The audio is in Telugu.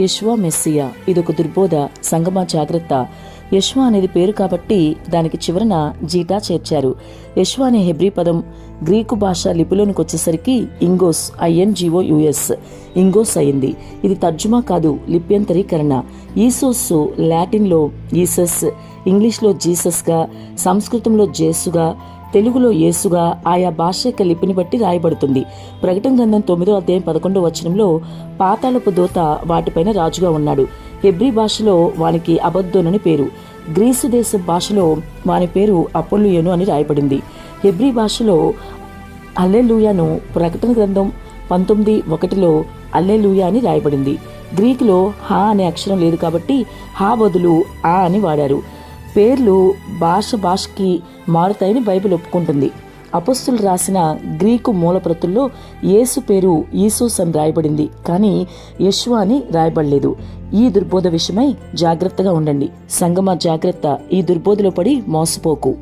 యశ్వా మెస్సియా. ఇదొక దుర్బోధ సంగమా జాగ్రత్త. యశ్వా అనేది పేరు కాబట్టి దానికి చివరన జీటా చేర్చారు. యశ్వా అనే హెబ్రీ పదం గ్రీకు భాష లిపిలోనికి వచ్చేసరికి ఇంగోస్ ఐఎన్జిఓ యుఎస్ ఇంగోస్ అయింది. ఇది తర్జుమా కాదు లిప్యంతరీకరణ. ఈసోస్ లాటిన్లో ఈసస్ ఇంగ్లీష్లో జీసస్గా సంస్కృతంలో జేసుగా తెలుగులో యేసుగా ఆయా భాష యొక్క లిపిని బట్టి రాయబడుతుంది. ప్రకటన గ్రంథం తొమ్మిదో అధ్యాయం పదకొండో వచనంలో పాతాళపు దోత వాటిపైన రాజుగా ఉన్నాడు. హెబ్రీ భాషలో వానికి అబద్దోనని పేరు. గ్రీసు దేశ భాషలో వాని పేరు అపోలియను అని రాయబడింది. హెబ్రీ భాషలో అల్లెలూయాను ప్రకటన గ్రంథం పంతొమ్మిది ఒకటిలో అల్లెలూయా అని రాయబడింది. గ్రీకులో హా అనే అక్షరం లేదు కాబట్టి హా బదులు ఆ అని వాడారు. పేర్లు భాష భాషకి మారుతాయని బైబిల్ ఒప్పుకుంటుంది. అపస్తులు రాసిన గ్రీకు మూలప్రతుల్లో యేసు పేరు ఈసూస్ అని రాయబడింది. కానీ యశ్వ అని రాయబడలేదు. ఈ దుర్బోధ విషయమై జాగ్రత్తగా ఉండండి. సంగమ జాగ్రత్త ఈ దుర్బోధలో పడి మోసపోకు.